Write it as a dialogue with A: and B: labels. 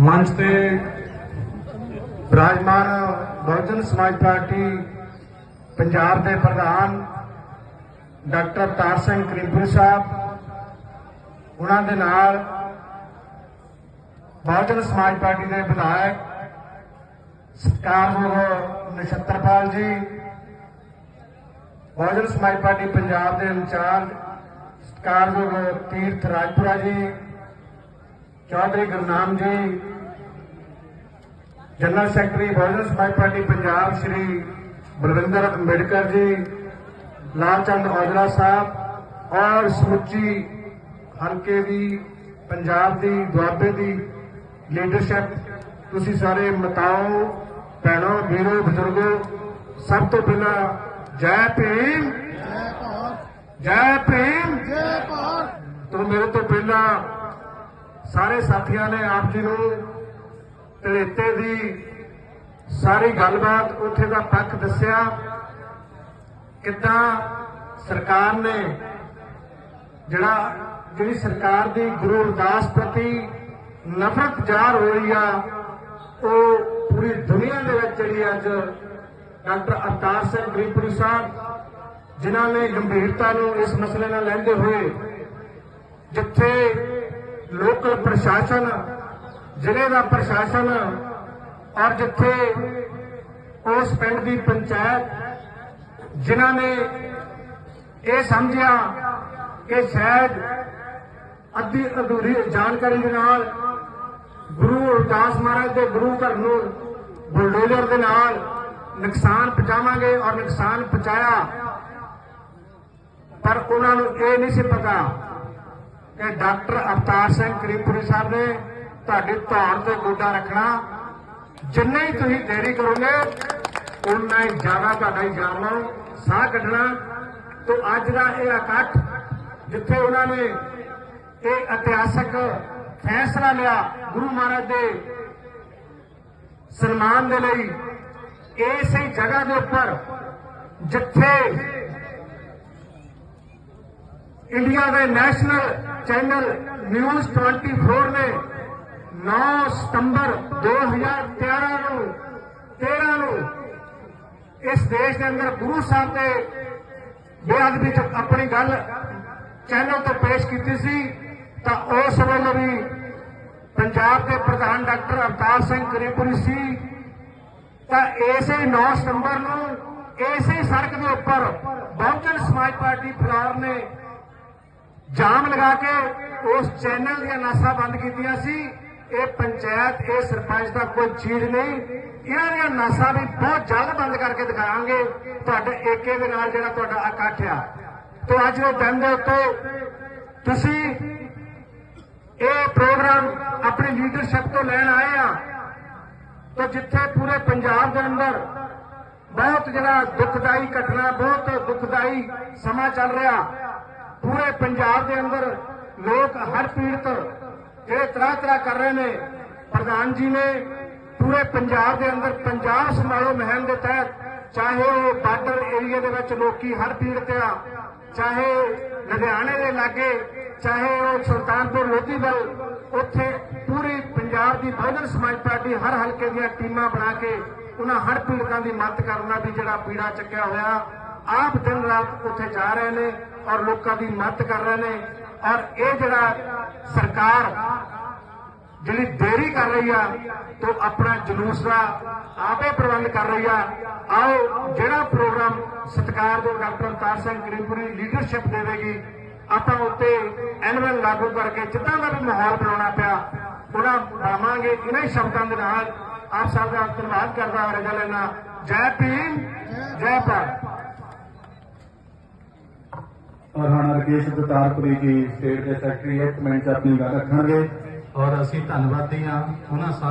A: ਮੰਚ ਤੇ ਬਰਾਜਮਾਨ ਬਹੁਜਨ ਸਮਾਜ ਪਾਰਟੀ ਪੰਜਾਬ ਦੇ ਪ੍ਰਧਾਨ ਡਾਕਟਰ ਤਾਰ ਸਿੰਘ ਕਰੀਮਪੁਰ ਸਾਹਿਬ, ਉਹਨਾਂ ਦੇ ਨਾਲ ਬਹੁਜਨ ਸਮਾਜ ਪਾਰਟੀ ਦੇ ਵਿਧਾਇਕ ਸਤਿਕਾਰਯੋਗ ਨਛੱਤਰਪਾਲ ਜੀ, ਬਹੁਜਨ ਸਮਾਜ ਪਾਰਟੀ ਪੰਜਾਬ ਦੇ ਇੰਚਾਰਜ ਸਤਿਕਾਰਯੋਗ ਤੀਰਥ ਰਾਜਪੁਰਾ ਜੀ ਚੌਧਰੀ ਗੁਰਨਾਮ ਜੀ general secretary Bahujan Samaj Party Punjab Shri Balwinder Ambedkar ji Lal Chand Aujla ਸਾਹਿਬ ਔਰ ਸਮੁੱਚੀ ਹਲਕੇ ਦੀ ਪੰਜਾਬ ਦੀ ਦੁਆਬੇ ਦੀ ਲੀਡਰਸ਼ਿਪ ਤੁਸੀਂ ਸਾਰੇ ਮਤਾਓ ਭੈਣੋ ਵੀਰੋ ਬਜ਼ੁਰਗੋ ਸਭ ਤੋਂ ਪਹਿਲਾਂ ਜੈ ਭੀਮ। ਜੈ ਭੀਮ।
B: ਜੈ ਭਾਰਤ।
A: ਤੋਂ ਮੇਰੇ ਤੋਂ ਪਹਿਲਾਂ ਸਾਰੇ ਸਾਥੀਆਂ ਨੇ ਆਪ ਜੀ ਨੂੰ ਧੜੇਤੇ ਦੀ ਸਾਰੀ ਗੱਲਬਾਤ ਉੱਥੇ ਦਾ ਪੱਖ ਦੱਸਿਆ। ਕਿੱਦਾਂ ਸਰਕਾਰ ਨੇ ਜਿਹੜਾ ਜਿਹੜੀ ਸਰਕਾਰ ਦੀ ਗੁਰੂ ਅਰਦਾਸ ਪ੍ਰਤੀ ਨਫ਼ਰਤ ਜ਼ਾਹਰ ਹੋ ਰਹੀ ਆ, ਉਹ ਪੂਰੀ ਦੁਨੀਆ ਦੇ ਵਿੱਚ ਜਿਹੜੀ ਅੱਜ ਡਾਕਟਰ ਅਵਤਾਰ ਸਿੰਘ ਗਰੀਬਪੁਰੀ ਸਾਹਿਬ, ਜਿਨ੍ਹਾਂ ਨੇ ਗੰਭੀਰਤਾ ਨੂੰ ਇਸ ਮਸਲੇ ਨਾਲ ਲੈਂਦੇ ਹੋਏ ਜਿੱਥੇ ਲੋਕਲ ਪ੍ਰਸ਼ਾਸਨ, ਜ਼ਿਲ੍ਹੇ ਦਾ ਪ੍ਰਸ਼ਾਸਨ ਔਰ ਜਿੱਥੇ ਉਸ ਪਿੰਡ ਦੀ ਪੰਚਾਇਤ, ਜਿਨ੍ਹਾਂ ਨੇ ਇਹ ਸਮਝਿਆ ਕਿ ਸ਼ਾਇਦ ਅੱਧੀ ਅਧੂਰੀ ਜਾਣਕਾਰੀ ਦੇ ਨਾਲ ਗੁਰੂ ਰਵਿਦਾਸ ਮਹਾਰਾਜ ਦੇ ਗੁਰੂ ਘਰ ਨੂੰ ਬੁਲਡੋਜ਼ਰ ਦੇ ਨਾਲ ਨੁਕਸਾਨ ਪਹੁੰਚਾਵਾਂਗੇ ਔਰ ਨੁਕਸਾਨ ਪਹੁੰਚਾਇਆ। ਪਰ ਉਹਨਾਂ ਨੂੰ ਇਹ ਨਹੀਂ ਸੀ ਪਤਾ ਕਿ ਡਾਕਟਰ ਅਵਤਾਰ ਸਿੰਘ ਕਰੀਮਪੁਰੀ ਸਾਹਿਬ ਨੇ ਤੁਹਾਡੀ ਧੌਣ ਤੇ ਗੋਡਾ ਰੱਖਣਾ। ਜਿੰਨੇ ਹੀ ਤੁਸੀਂ ਦੇਰੀ ਕਰੋਗੇ, ਉਨਾ ਹੀ ਜ਼ਿਆਦਾ ਤੁਹਾਡਾ ਹੀ ਸਾਹ ਕੱਢਣਾ। ਤੋਂ ਅੱਜ ਦਾ ਇਹ ਇਕੱਠ ਜਿੱਥੇ ਉਹਨਾਂ ਨੇ ਇਹ ਇਤਿਹਾਸਕ ਫੈਸਲਾ ਲਿਆ ਗੁਰੂ ਮਹਾਰਾਜ ਦੇ ਸਨਮਾਨ ਦੇ ਲਈ, ਇਸੇ ਜਗ੍ਹਾ ਦੇ ਉੱਪਰ ਜਿੱਥੇ ਇੰਡੀਆ ਦੇ ਨੈਸ਼ਨਲ ਚੈਨਲ ਨਿਊਜ਼ 24 ਨੇ 9 ਸਤੰਬਰ 2013 ਨੂੰ 13 ਨੂੰ ਇਸ ਦੇਸ਼ ਦੇ ਅੰਦਰ ਗੁਰੂ ਸਾਹਿਬ ਦੇ ਬੇਅਦਬੀ ਚ ਆਪਣੀ ਗੱਲ ਚੈਨਲ ਤੇ ਪੇਸ਼ ਕੀਤੀ ਸੀ, ਤਾਂ ਉਸ ਵੇਲੇ ਵੀ ਪੰਜਾਬ ਦੇ ਪ੍ਰਧਾਨ ਡਾਕਟਰ ਅਵਤਾਰ ਸਿੰਘ ਕਰੀਪੁਰੀ ਸੀ। ਤਾਂ ਇਸੇ 9 ਸਤੰਬਰ ਨੂੰ ਇਸੇ ਸੜਕ ਦੇ ਉੱਪਰ ਬਹੁਜਨ ਸਮਾਜ ਪਾਰਟੀ ਫਲਾਰ ਨੇ ਜਾਮ ਲਗਾ ਕੇ ਉਸ ਚੈਨਲ ਦੀਆਂ ਨਾਸਾਂ ਬੰਦ ਕੀਤੀਆਂ ਸੀ। ਇਹ ਪੰਚਾਇਤ, ਇਹ ਸਰਪੰਚ ਦਾ ਕੋਈ ਚੀਜ਼ ਨਹੀਂ। ਇਹਨਾਂ ਦੀਆਂ ਨਾਸਾਂ ਵੀ ਬਹੁਤ ਜਲਦ ਬੰਦ ਕਰਕੇ ਦਿਖਾਵਾਂਗੇ। ਤੁਹਾਡੇ ਏਕੇ ਦੇ ਨਾਲ ਜਿਹੜਾ ਤੁਹਾਡਾ ਇਕੱਠ ਆ। ਤੇ ਅੱਜ ਦੇ ਦਿਨ ਦੇ ਉੱਤੇ ਤੁਸੀਂ ਇਹ ਪ੍ਰੋਗਰਾਮ ਆਪਣੀ ਲੀਡਰਸ਼ਿਪ ਤੋਂ ਲੈਣ ਆਏ ਆ। ਤਾਂ ਜਿੱਥੇ ਪੂਰੇ ਪੰਜਾਬ ਦੇ ਅੰਦਰ ਬਹੁਤ ਜਿਹੜਾ ਦੁਖਦਾਈ ਘਟਨਾ, ਬਹੁਤ ਦੁਖਦਾਈ ਸਮਾਂ ਚੱਲ ਰਿਹਾ। ਪੂਰੇ ਪੰਜਾਬ ਦੇ ਅੰਦਰ ਲੋਕ ਹਰ ਪੀੜਤ ਜਿਹੜੇ ਤਰ੍ਹਾਂ ਤਰ੍ਹਾਂ ਕਰ ਰਹੇ ਨੇ, ਪ੍ਰਧਾਨ ਜੀ ਨੇ ਪੂਰੇ ਪੰਜਾਬ ਦੇ ਅੰਦਰ ਪੰਜਾਬ ਸਮਾਰੋਹ ਮੁਹਿੰਮ ਦੇ ਤਹਿਤ ਚਾਹੇ ਉਹ ਬਾਰਡਰ ਏਰੀਆ ਦੇ ਵਿੱਚ ਲੋਕੀ ਹਰ ਪੀੜਤ ਆ, ਚਾਹੇ ਲੁਧਿਆਣੇ ਦੇ ਲਾਗੇ, ਚਾਹੇ ਉਹ ਸੁਲਤਾਨਪੁਰ ਲੋਧੀ ਵੱਲ, ਉੱਥੇ ਪੂਰੀ ਪੰਜਾਬ ਦੀ ਬਹੁਜਨ ਸਮਾਜ ਪਾਰਟੀ ਹਰ ਹਲਕੇ ਦੀਆਂ ਟੀਮਾਂ ਬਣਾ ਕੇ ਉਹਨਾਂ ਹਰ ਪੀੜਤਾਂ ਦੀ ਮਦਦ ਕਰਨ ਦਾ ਵੀ ਜਿਹੜਾ ਪੀੜਾ ਚੱਕਿਆ ਹੋਇਆ, ਆਪ ਦਿਨ ਰਾਤ ਉੱਥੇ ਜਾ ਰਹੇ ਨੇ। ਔਰ ਲੋਕਾਂ ਦੀ ਮਦਦ ਕਰ ਰਹੇ ਨੇ। ਔਰ ਇਹ ਜਿਹੜਾ ਸਰਕਾਰ ਜਿਹੜੀ ਦੇਰੀ ਕਰ ਰਹੀ ਆ, ਤੋਂ ਆਪਣਾ ਜਲੂਸ ਦਾ ਆਪੇ ਪ੍ਰਬੰਧ ਕਰ ਰਹੀ ਆ। ਆਓ, ਜਿਹੜਾ ਪ੍ਰੋਗਰਾਮ ਸਤਿਕਾਰ ਦੇ ਡਾਕਟਰ ਅਵਤਾਰ ਸਿੰਘ ਗਰੀਬਪੁਰੀ ਲੀਡਰਸ਼ਿਪ ਦੇਵੇਗੀ, ਆਪਾਂ ਉੱਤੇ ਐਨਵਲ ਲਾਗੂ ਕਰਕੇ ਜਿੱਦਾਂ ਦਾ ਵੀ ਮਾਹੌਲ ਬਣਾਉਣਾ ਪਿਆ, ਉਹਨਾਂ ਬਣਾਵਾਂਗੇ। ਇਹਨਾਂ ਹੀ ਸ਼ਬਦਾਂ ਦੇ ਨਾਲ ਆਪ ਸਭ ਦਾ ਧੰਨਵਾਦ ਕਰਦਾ ਹਾਂ ਰਜਾ ਲੈਣਾ। ਜੈ ਭੀਮ, ਜੈ ਭਾਰਤ
C: ਔਰ ਹੁਣ ਰਕੇਸ਼ ਦਤਾਰਪੁਰੀ ਜੀ ਸਟੇਟ ਦੇ ਸੈਕਟਰੀ ਇੱਕ ਮਿੰਟ ਆਪਣੀ ਗੱਲ ਰੱਖਣਗੇ।
D: ਔਰ ਅਸੀਂ ਧੰਨਵਾਦੀ ਹਾਂ। ਉਹਨਾਂ ਸਾਰੇ